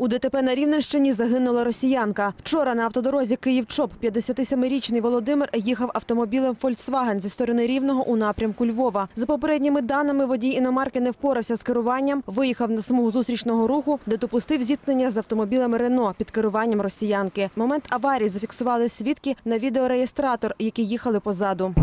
У ДТП на Рівненщині загинула росіянка. Вчора на автодорозі Київ-Чоп 57-річний Володимир їхав автомобілем «Фольксваген» зі сторони Рівного у напрямку Львова. За попередніми даними, водій іномарки не впорався з керуванням, виїхав на смугу зустрічного руху, де допустив зіткнення з автомобілем «Рено» під керуванням росіянки. Момент аварії зафіксували свідки на відеореєстратор, які їхали позаду.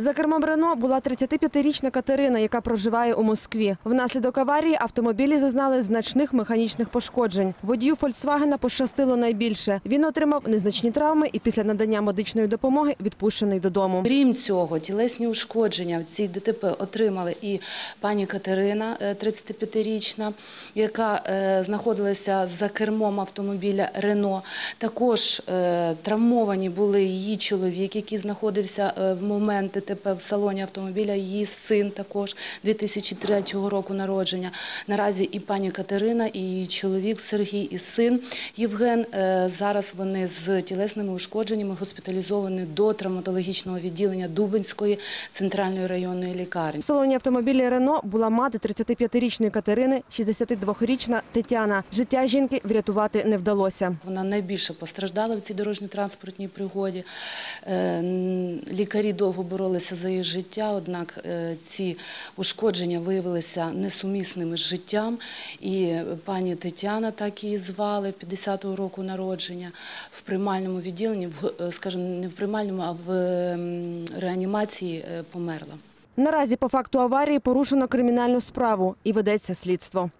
За кермом Рено була 35-річна Катерина, яка проживає у Москві. Внаслідок аварії автомобілі зазнали значних механічних пошкоджень. Водію Фольксвагена пощастило найбільше. Він отримав незначні травми і після надання медичної допомоги відпущений додому. Крім цього, тілесні ушкодження в цій ДТП отримали і пані Катерина, е, 35-річна, яка е, знаходилася за кермом автомобіля Рено. Також е, травмовані були її чоловік, який знаходився е, в момент ДТП в салоні автомобіля, її син також 2003 року народження. Наразі і пані Катерина, і її чоловік Сергій, і син Євген. е, Зараз вони з тілесними ушкодженнями госпіталізовані до травматологічного відділення Дубинської центральної районної лікарні. В салоні автомобіля Рено була мати 35-річної Катерини, 62-річна Тетяна. Життя жінки врятувати не вдалося. Вона найбільше постраждала в цій дорожньо-транспортній пригоді. Е, Лікарі довго боролися за її життя, однак е, ці ушкодження виявилися несумісними з життям. І пані Тетяна, так її звали, 50-го року народження, в приймальному відділенні, е, скажімо, не в приймальному, а в ем, реанімації е, померла. Наразі по факту аварії порушено кримінальну справу і ведеться слідство.